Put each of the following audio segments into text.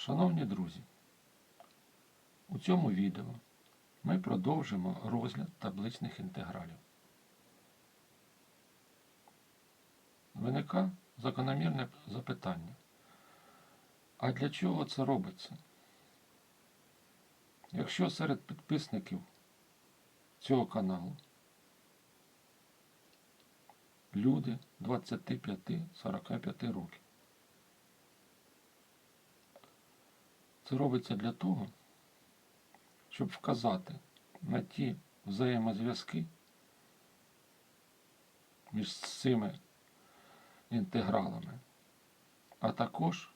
Шановні друзі, у цьому відео ми продовжимо розгляд табличних інтегралів. Виникає закономірне запитання. А для чого це робиться? Якщо серед підписників цього каналу люди 25-45 років, Це робиться для того, щоб вказати на ті взаємозв'язки між цими інтегралами, а також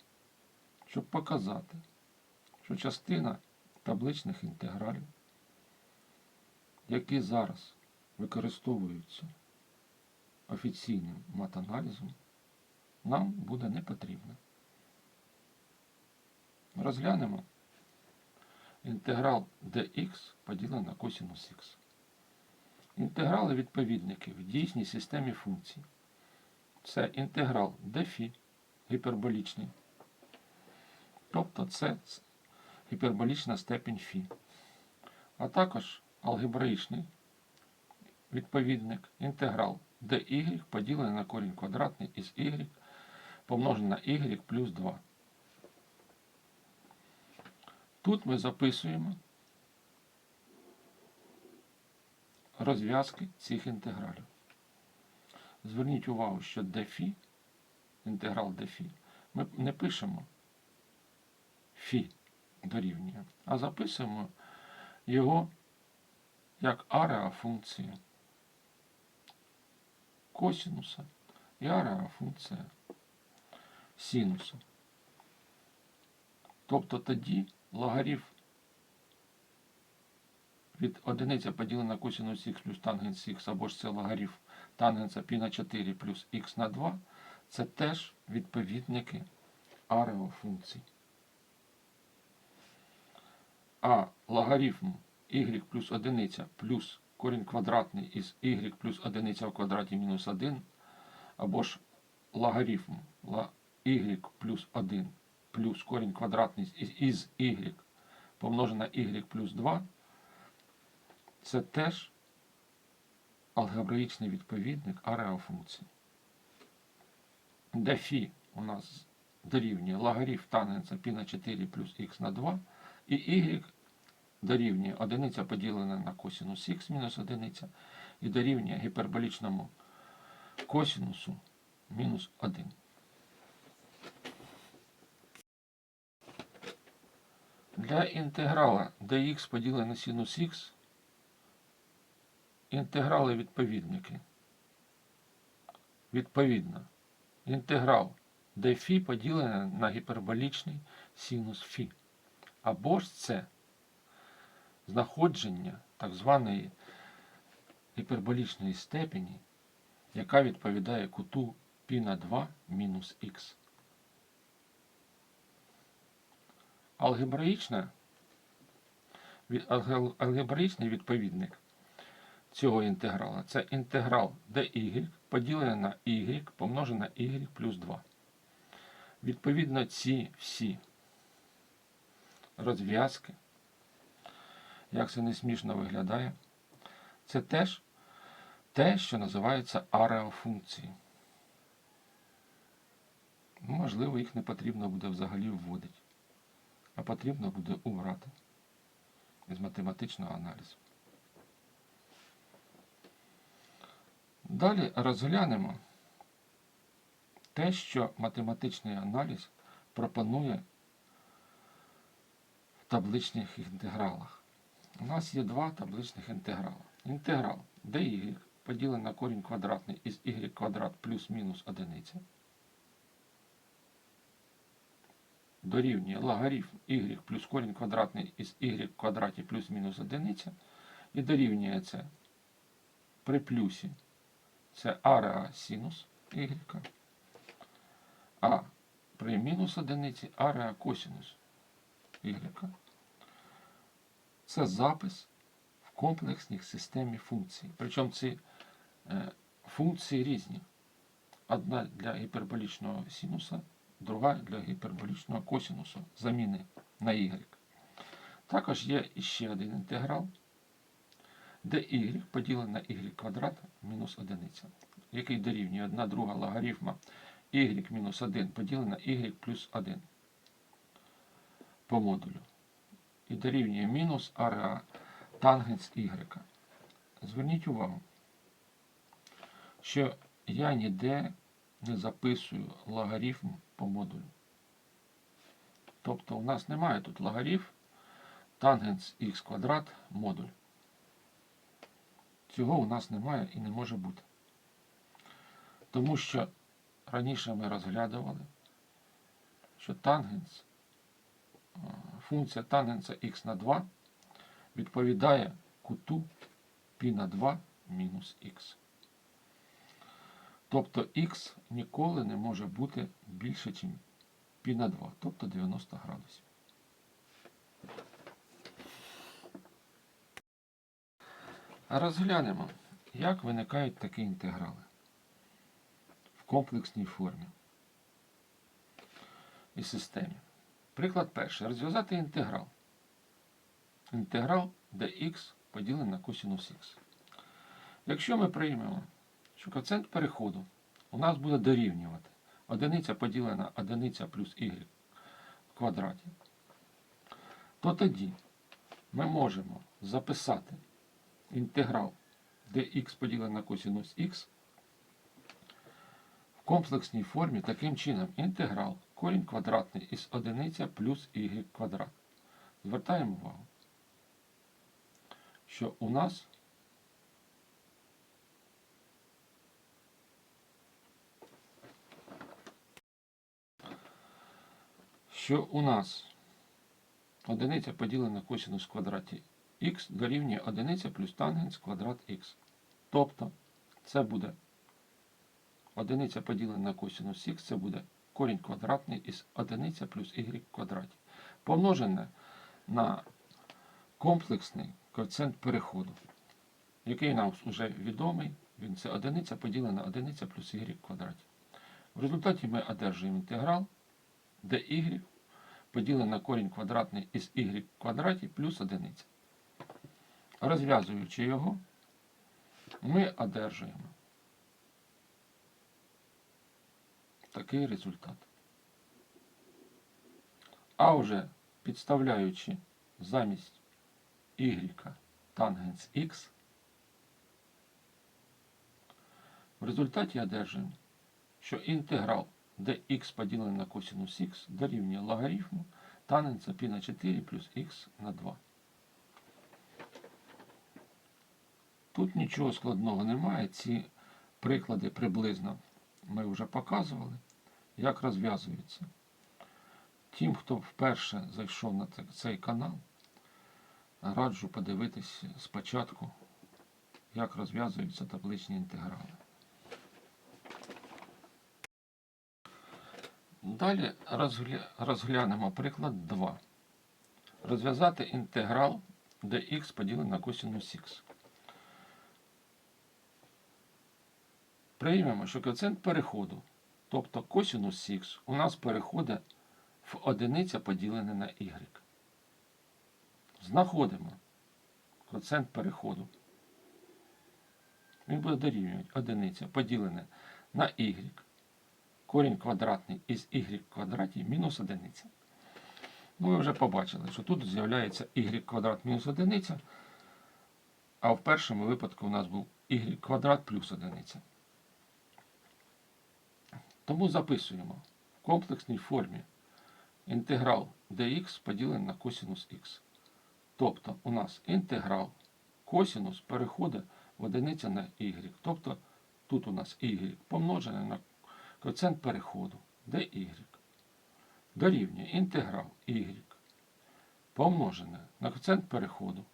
щоб показати, що частина табличних інтегралів, які зараз використовуються офіційним матаналізом, нам буде не потрібна. Розглянемо інтеграл dx поділений на косинус х. Інтеграли відповідники в дійсній системі функцій. Це інтеграл dφ гіперболічний. Тобто це гіперболічна степінь φ. А також алгебраїчний відповідник інтеграл dy поділений на корінь квадратний із y помножений на y плюс 2. Тут ми записуємо розв'язки цих інтегралів. Зверніть увагу, що дефі, інтеграл дефі, ми не пишемо фі дорівнює, а записуємо його як ареа функції косінуса і ареа функція синуса. Тобто тоді логарифм від одиниця поділена на косинус х плюс тангенс х, або ж це логарифм тангенса π на 4 плюс х на 2, це теж відповідники ареофункцій. А логарифм y плюс одиниця плюс корінь квадратний із y плюс одиниця в квадраті мінус 1, або ж логарифм y плюс 1 плюс корінь квадратний із y помножене на y плюс 2, це теж алгебраїчний відповідник ареофункції. Де фі у нас дорівнює логарифм тангенса π на 4 плюс х на 2, і y дорівнює одиниця поділена на косинус х мінус одиниця, і дорівнює гіперболічному косинусу мінус 1. Для інтеграла dx поділене синус х, інтеграли відповідники. Відповідно, інтеграл dφ поділене на гіперболічний синус φ. Або ж це знаходження так званої гіперболічної степені, яка відповідає куту π на 2 мінус х. Алгебраїчна, алгебраїчний відповідник цього інтеграла це інтеграл dy поділене на y помножене на y плюс 2. Відповідно, ці всі розв'язки, як це не смішно виглядає, це теж те, що називається ареофункції. Можливо, їх не потрібно буде взагалі вводити а потрібно буде убрати з математичного аналізу. Далі розглянемо те, що математичний аналіз пропонує в табличних інтегралах. У нас є два табличних інтеграли. Інтеграл dy поділений на корінь квадратний із y квадрат плюс-мінус одиниця. Дорівнює логарифм y плюс корінь квадратний із y в квадраті плюс-мінус одиниця. І дорівнює це при плюсі це ареа синус y, а при мінус одиниці ареа косинус y. Це запис в комплексній системі функцій. Причому ці е, функції різні. Одна для гіперболічного синуса друга для гіперболічного косінусу заміни на y. Також є ще один інтеграл, де y поділене на y квадрат мінус 1, який дорівнює 1 друга логарифма y мінус 1 поділене на y плюс 1 по модулю. І дорівнює мінус ара тангенс y. Зверніть увагу, що я ніде записую логарифм по модулю. Тобто у нас немає тут логарифм тангенс х квадрат модуль. Цього у нас немає і не може бути. Тому що раніше ми розглядували, що тангенс, е, функція тангенса х на 2 відповідає куту π на 2 мінус х. Тобто х ніколи не може бути більше, ніж π на 2, тобто 90 градусів. Розглянемо, як виникають такі інтеграли в комплексній формі і системі. Приклад перший. Розв'язати інтеграл. Інтеграл dx поділений на косинус х. Якщо ми приймемо, що коефіцієнт переходу у нас буде дорівнювати одиниця поділена на одиниця плюс y в квадраті, то тоді ми можемо записати інтеграл dx поділене на косинус х в комплексній формі таким чином інтеграл корінь квадратний із одиниця плюс y квадрат. Звертаємо увагу, що у нас що у нас одиниця поділена на косинус в квадраті х дорівнює одиниця плюс тангенс квадрат х. Тобто це буде одиниця поділена на косинус х, це буде корінь квадратний із одиниця плюс y в квадраті. Помножене на комплексний коефіцієнт переходу, який нам вже відомий, він це одиниця поділена на одиниця плюс y в квадраті. В результаті ми одержуємо інтеграл, де y поділене на корінь квадратний із y в квадраті плюс одиниця. Розв'язуючи його, ми одержуємо такий результат. А вже підставляючи замість y тангенс х, в результаті одержуємо, що інтеграл dx поділене на косинус х дорівнює логарифму тангенса π на 4 плюс х на 2. Тут нічого складного немає. Ці приклади приблизно ми вже показували, як розв'язуються. Тим, хто вперше зайшов на цей канал, раджу подивитись спочатку, як розв'язуються табличні інтеграли. Далі розглянемо приклад 2. Розв'язати інтеграл dx поділений на косинус х. Приймемо, що коефіцієнт переходу, тобто косинус х, у нас переходить в одиниця поділене на y. Знаходимо коефіцієнт переходу. Він буде дорівнювати одиниця поділене на y. Корінь квадратний із y квадраті мінус одиниця. Ну, ви вже побачили, що тут з'являється y квадрат мінус одиниця, а в першому випадку у нас був y квадрат плюс одиниця. Тому записуємо в комплексній формі інтеграл dx поділений на косинус х. Тобто у нас інтеграл косинус переходить в одиниця на y. Тобто тут у нас y помножене на коефіцієнт переходу dy дорівнює інтеграл y помножене на коефіцієнт переходу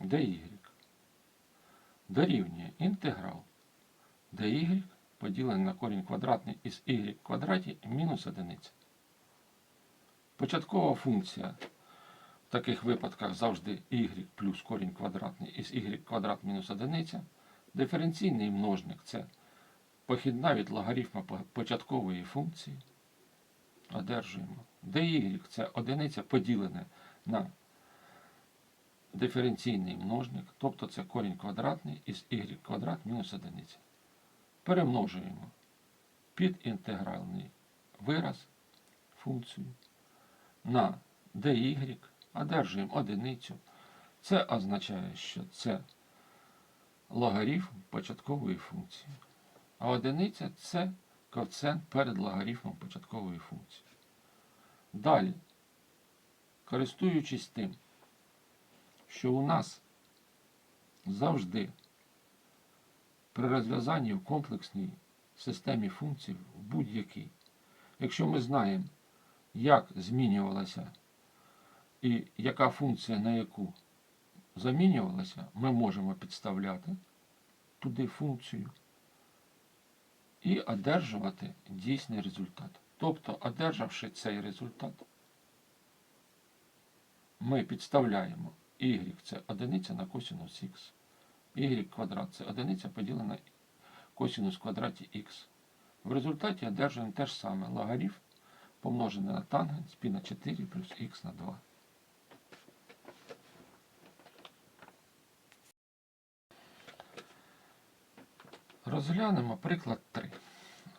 dy дорівнює інтеграл dy поділене на корінь квадратний із y квадраті мінус одиниця. Початкова функція в таких випадках завжди y плюс корінь квадратний із y квадрат мінус одиниця. Диференційний множник це похідна від логарифма початкової функції. Одержуємо. dy це одиниця поділене на диференційний множник, тобто це корінь квадратний із y квадрат мінус одиниця. Перемножуємо під інтегральний вираз функцію на dy, одержуємо одиницю. Це означає, що це логарифм початкової функції. А одиниця це коефіцієнт перед логарифмом початкової функції. Далі, користуючись тим, що у нас завжди при розв'язанні в комплексній системі функцій в будь-якій, якщо ми знаємо, як змінювалася і яка функція на яку замінювалася, ми можемо підставляти туди функцію і одержувати дійсний результат. Тобто, одержавши цей результат, ми підставляємо y це одиниця на косинус х, y квадрат це одиниця поділена на косинус квадраті х. В результаті одержуємо те ж саме логарифм помножене на тангенс π на 4 плюс х на 2. Розглянемо приклад 3.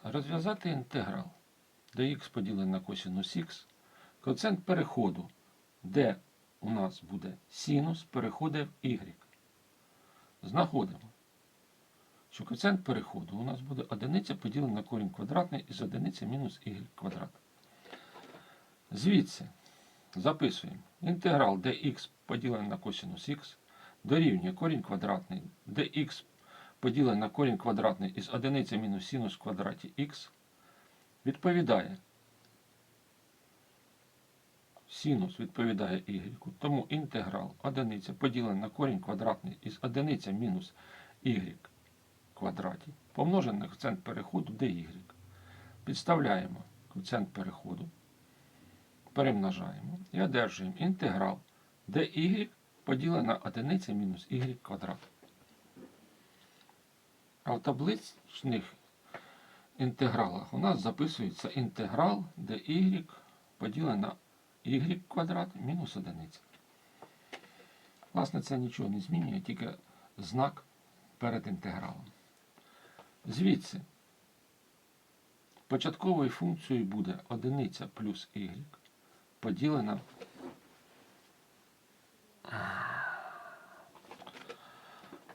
Розв'язати інтеграл dx поділене на косинус х, коефіцієнт переходу, де у нас буде синус, переходить в y. Знаходимо, що коефіцієнт переходу у нас буде одиниця поділена на корінь квадратний із одиниці мінус y квадрат. Звідси записуємо інтеграл dx поділене на косинус х дорівнює корінь квадратний dx поділене на корінь квадратний із одиниці мінус синус в квадраті х відповідає. Синус відповідає y, тому інтеграл одиниця поділена на корінь квадратний із одиниця мінус y квадраті помножене на коефіцієнт переходу dy. Підставляємо коефіцієнт переходу, перемножаємо і одержуємо інтеграл dy поділене на одиниця мінус y квадрат. А в табличних інтегралах у нас записується інтеграл dy поділене на y квадрат мінус одиниця. Власне, це нічого не змінює, тільки знак перед інтегралом. Звідси початковою функцією буде одиниця плюс y поділена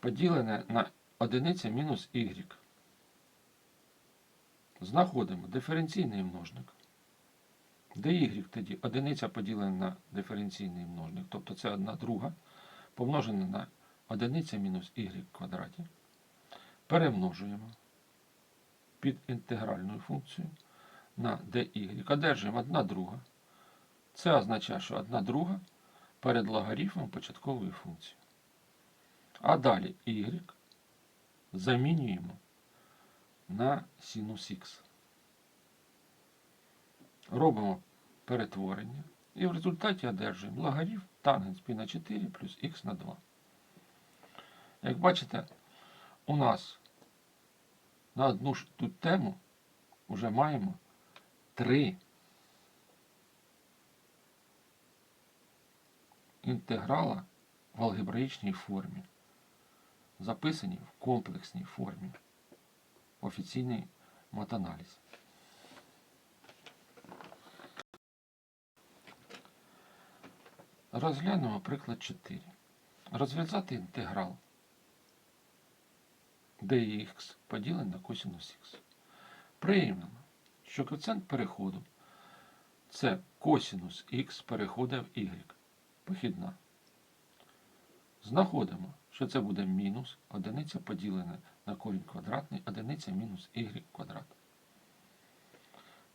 поділене на одиниця мінус y. Знаходимо диференційний множник. dy тоді одиниця поділена на диференційний множник, тобто це одна друга, помножена на одиниця мінус y в квадраті. Перемножуємо під інтегральною функцією на dy. Одержуємо одна друга. Це означає, що одна друга перед логарифмом початкової функції. А далі y замінюємо на синус х. Робимо перетворення і в результаті одержуємо логарифм тангенс π на 4 плюс х на 2. Як бачите, у нас на одну ж тут тему вже маємо три інтеграла в алгебраїчній формі, записані в комплексній формі. Офіційний матаналіз. Розглянемо приклад 4. Розв'язати інтеграл dx поділене на косинус х. Приймемо, що коефіцієнт переходу це косинус х переходить в y. Похідна. Знаходимо, що це буде мінус одиниця поділене на корінь квадратний, одиниця мінус y квадрат.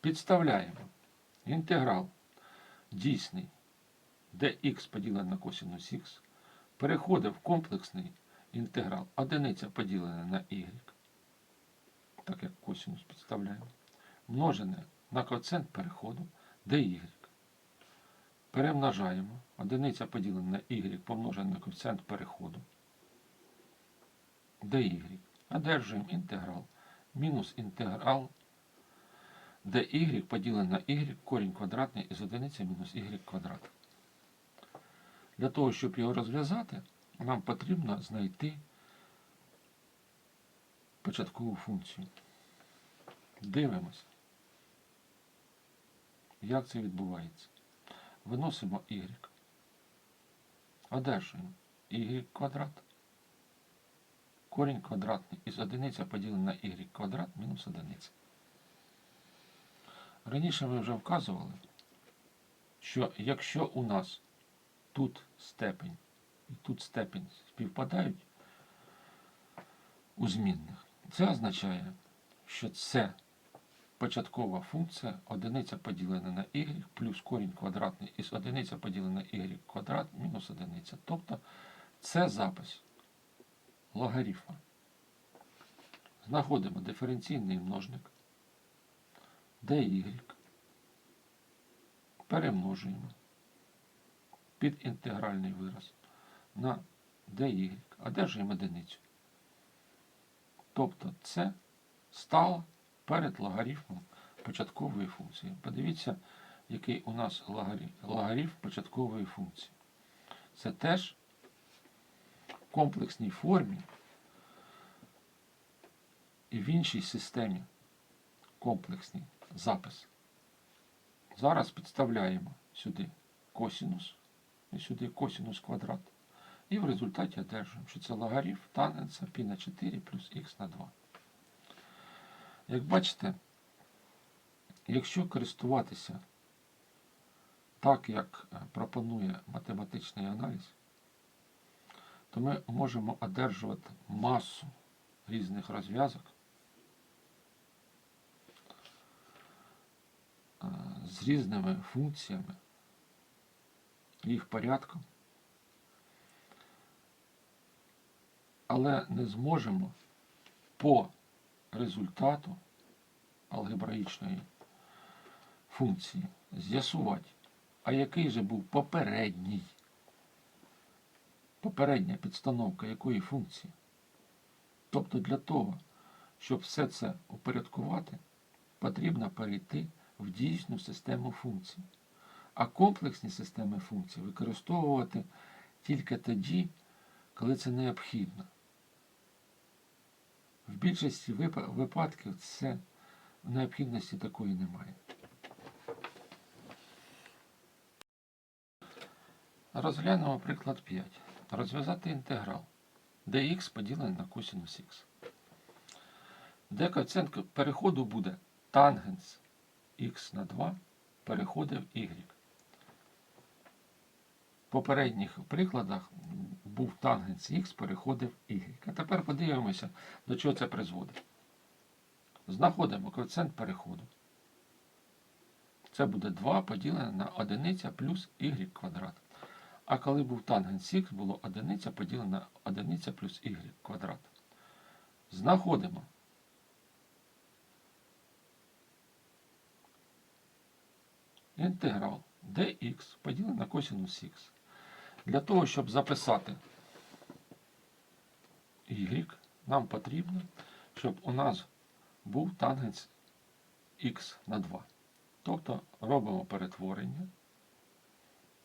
Підставляємо інтеграл дійсний dx поділене на косинус х переходить в комплексний інтеграл одиниця поділене на y, так як косинус підставляємо, множене на коефіцієнт переходу dy. Перемножаємо одиниця поділена на y помножене на коефіцієнт переходу dy. Одержуємо інтеграл мінус інтеграл dy поділене на y корінь квадратний із одиниці мінус y квадрат. Для того, щоб його розв'язати, нам потрібно знайти початкову функцію. Дивимося, як це відбувається. Виносимо y. Одержуємо y квадрат. Корінь квадратний із одиниця поділене на y квадрат мінус одиниця. Раніше ми вже вказували, що якщо у нас тут степень і тут степень співпадають у змінних, це означає, що це початкова функція одиниця поділена на y плюс корінь квадратний із одиниця поділена на y квадрат мінус одиниця. Тобто це запис логарифма. Знаходимо диференційний множник dy, перемножуємо під інтегральний вираз на dy, одержуємо одиницю. Тобто це стало перед логарифмом початкової функції. Подивіться, який у нас логарифм початкової функції. Це теж комплексній формі і в іншій системі комплексний запис. Зараз підставляємо сюди косінус і сюди косінус квадрат. І в результаті одержуємо, що це логарифм тангенса π на 4 плюс х на 2. Як бачите, якщо користуватися так, як пропонує математичний аналіз, то ми можемо одержувати масу різних розв'язок е, з різними функціями, їх порядком, але не зможемо по результату алгебраїчної функції з'ясувати, а який же був попередній, попередня підстановка якої функції. Тобто для того, щоб все це упорядкувати, потрібно перейти в дійсну систему функцій. А комплексні системи функцій використовувати тільки тоді, коли це необхідно. В більшості випадків це необхідності такої немає. Розглянемо приклад 5. Розв'язати інтеграл dx поділене на косинус х. Де коефіцієнт переходу буде тангенс х на 2 переходив y. В попередніх прикладах був тангенс х переходив y. А тепер подивимося, до чого це призводить. Знаходимо коефіцієнт переходу. Це буде 2 поділене на 1 плюс y квадрат. А коли був тангенс х, було 1 поділена на 1 плюс y квадрат. Знаходимо. Інтеграл dx поділене на косинус х. Для того, щоб записати y, нам потрібно, щоб у нас був тангенс х на 2. Тобто робимо перетворення.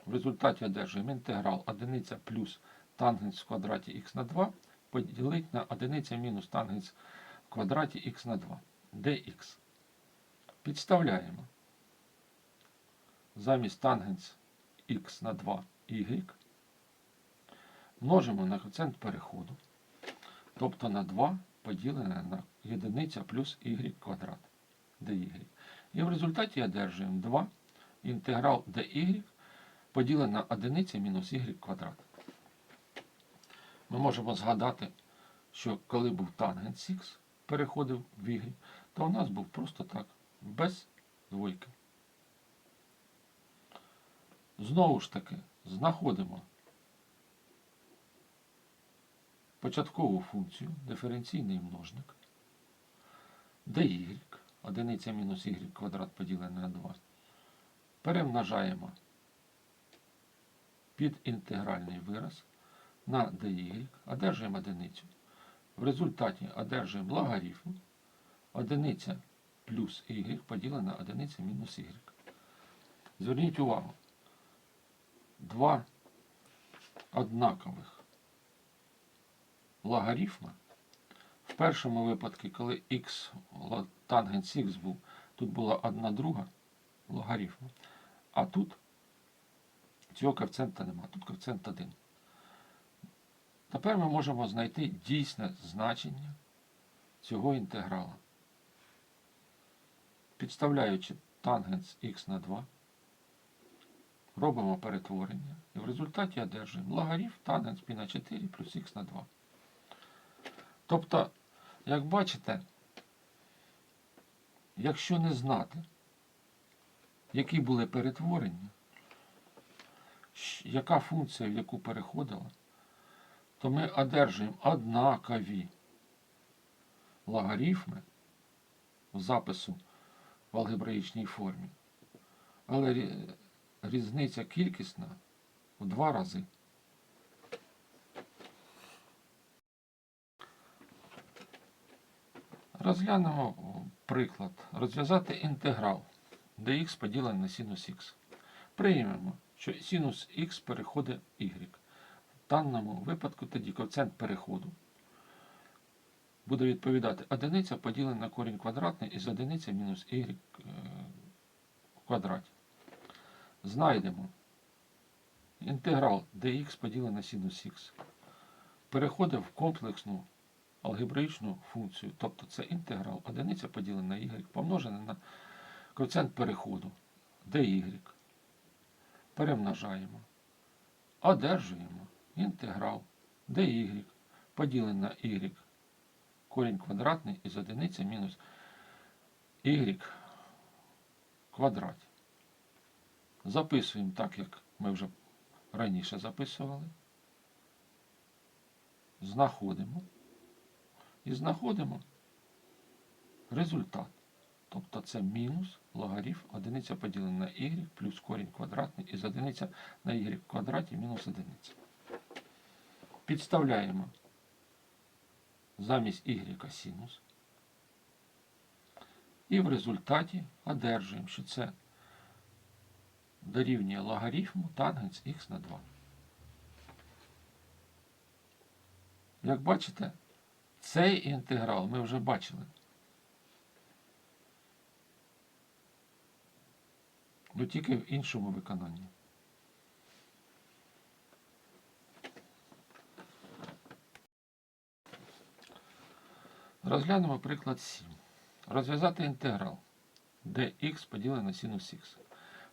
В результаті одержуємо інтеграл 1 плюс тангенс в квадраті х на 2 поділити на 1 мінус тангенс в квадраті х на 2 dx. Підставляємо замість тангенс х на 2 y множимо на коефіцієнт переходу, тобто на 2 поділене на 1 плюс y квадрат dy. І в результаті одержуємо 2 інтеграл dy поділене на 1 мінус y квадрат. Ми можемо згадати, що коли був тангенс х переходив в y, то у нас був просто так, без двойки. Знову ж таки, знаходимо початкову функцію, диференційний множник, dy, 1 мінус y квадрат поділене на 2. Перемножаємо під інтегральний вираз на dy, одержуємо одиницю. В результаті одержуємо логарифм одиниця плюс y поділене на одиниця мінус y. Зверніть увагу. Два однакових логарифма. В першому випадку, коли x тангенс x був, тут була одна друга логарифма. А тут цього коефіцієнта нема, тут коефіцієнт 1. Тепер ми можемо знайти дійсне значення цього інтеграла. Підставляючи тангенс х на 2, робимо перетворення і в результаті одержуємо логарифм тангенс π на 4 плюс х на 2. Тобто, як бачите, якщо не знати, які були перетворення, яка функція в яку переходила, то ми одержуємо однакові логарифми в запису в алгебраїчній формі. Але різниця кількісна в два рази. Розглянемо приклад. Розв'язати інтеграл dx поділений на синус х. Приймемо, що синус х переходить y. В даному випадку тоді коефіцієнт переходу буде відповідати одиниця поділена на корінь квадратний із одиниця мінус y е, в квадраті. Знайдемо інтеграл dx поділений на синус х. Переходить в комплексну алгебраїчну функцію, тобто це інтеграл одиниця поділена на y помножене на коефіцієнт переходу dy. Перемножаємо. Одержуємо інтеграл dy поділене на y корінь квадратний із одиниця мінус y в квадраті. Записуємо так, як ми вже раніше записували. Знаходимо. І знаходимо результат. Тобто це мінус логарифм одиниця поділена на y плюс корінь квадратний із одиниця на y в квадраті мінус одиниця. Підставляємо замість y синус. І в результаті одержуємо, що це дорівнює логарифму тангенс х на 2. Як бачите, цей інтеграл ми вже бачили. Ну тільки в іншому виконанні. Розглянемо приклад 7. Розв'язати інтеграл dx поділене на синус х.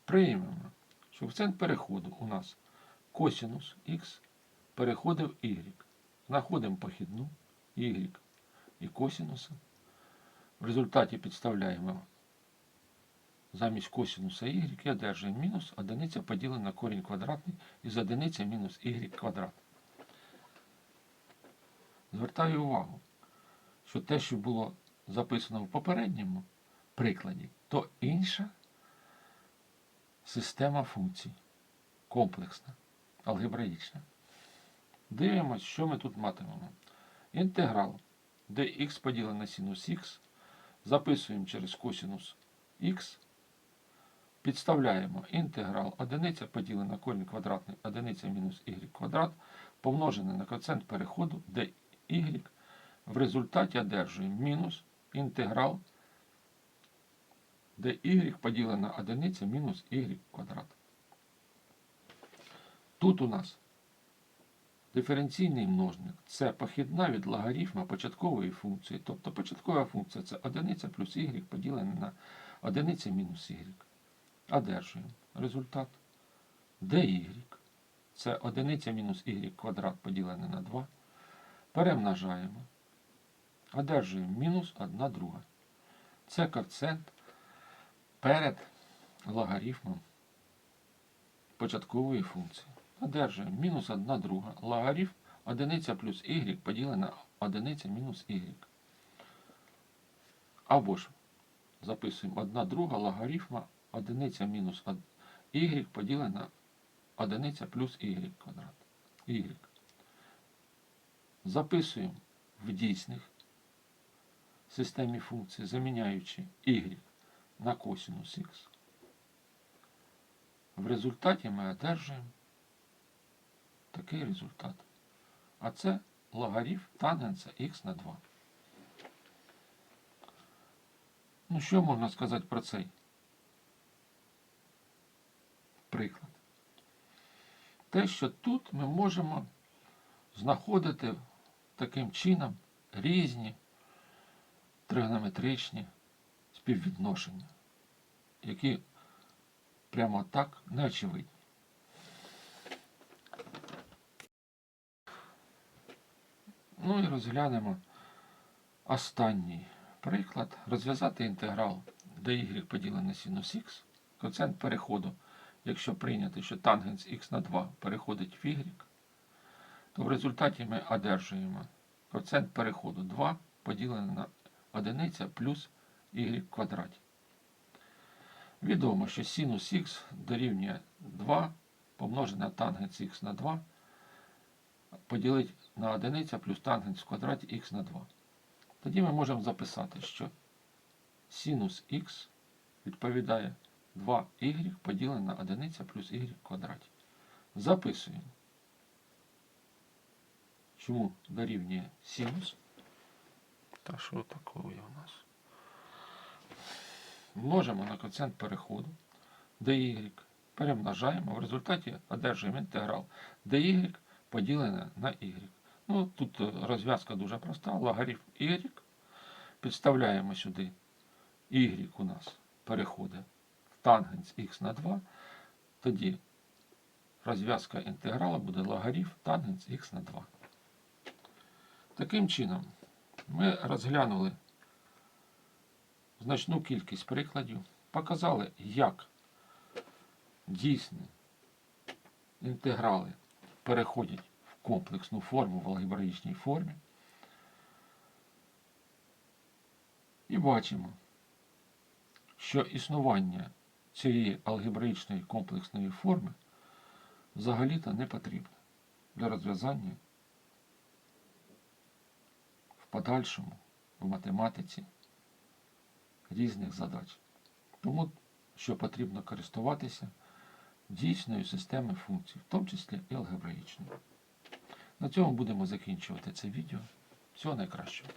Приймемо, що в центр переходу у нас косинус х переходив y. Знаходимо похідну y і косинуса. В результаті підставляємо замість косинуса y і одержуємо мінус одиниця поділена на корінь квадратний із одиниця мінус y квадрат. Звертаю увагу, що те, що було записано в попередньому прикладі, то інша система функцій. Комплексна, алгебраїчна. Дивимось, що ми тут матимемо. Інтеграл dx поділене на синус х. Записуємо через косинус х. Підставляємо інтеграл одиниця поділена на корінь квадратний одиниця мінус y квадрат, помножене на коефіцієнт переходу dy. В результаті одержуємо мінус інтеграл dy поділене на одиниця мінус y квадрат. Тут у нас Диференційний множник це похідна від логарифма початкової функції. Тобто початкова функція це одиниця плюс y поділене на одиниця мінус y. Одержуємо результат. dy це одиниця мінус y квадрат поділене на 2. Перемножаємо. Одержуємо мінус 1 друга. Це коефіцієнт перед логарифмом початкової функції. Одержуємо мінус 1 друга. Логарифм одиниця плюс y поділене на одиниця мінус y. Або ж записуємо 1 друга логарифма одиниця мінус y поділене на одиниця плюс y квадрат. Y. Записуємо в дійсних системі функцій, заміняючи y на косинус х, в результаті ми одержуємо такий результат. А це логарифм тангенса х на 2. Ну, що можна сказати про цей приклад? Те, що тут ми можемо знаходити таким чином різні тригонометричні співвідношення, які прямо так не очевидні. Ну і розглянемо останній приклад. Розв'язати інтеграл dy поділене синус х, коефіцієнт переходу, якщо прийняти, що тангенс х на 2 переходить в y, то в результаті ми одержуємо коефіцієнт переходу 2 поділене на одиниця плюс y в квадраті. Відомо, що синус х дорівнює 2 помножене тангенс х на 2 поділити на одиниця плюс тангенс в квадраті х на 2. Тоді ми можемо записати, що синус х відповідає 2y поділене на одиниця плюс y в квадраті. Записуємо. Чому дорівнює синус? Та що таке у нас? Множимо на коефіцієнт переходу dy, перемножаємо, в результаті одержуємо інтеграл dy поділене на y. Ну, тут е, розв'язка дуже проста. Логарифм y. Підставляємо сюди y у нас переходить тангенс х на 2. Тоді розв'язка інтеграла буде логарифм тангенс х на 2. Таким чином, ми розглянули значну кількість прикладів, показали, як дійсні інтеграли переходять в комплексну форму в алгебраїчній формі. І бачимо, що існування цієї алгебраїчної комплексної форми взагалі-то не потрібно для розв'язання в подальшому в математиці різних задач. Тому що потрібно користуватися дійсною системою функцій, в тому числі і алгебраїчною. На цьому будемо закінчувати це відео. Всього найкращого.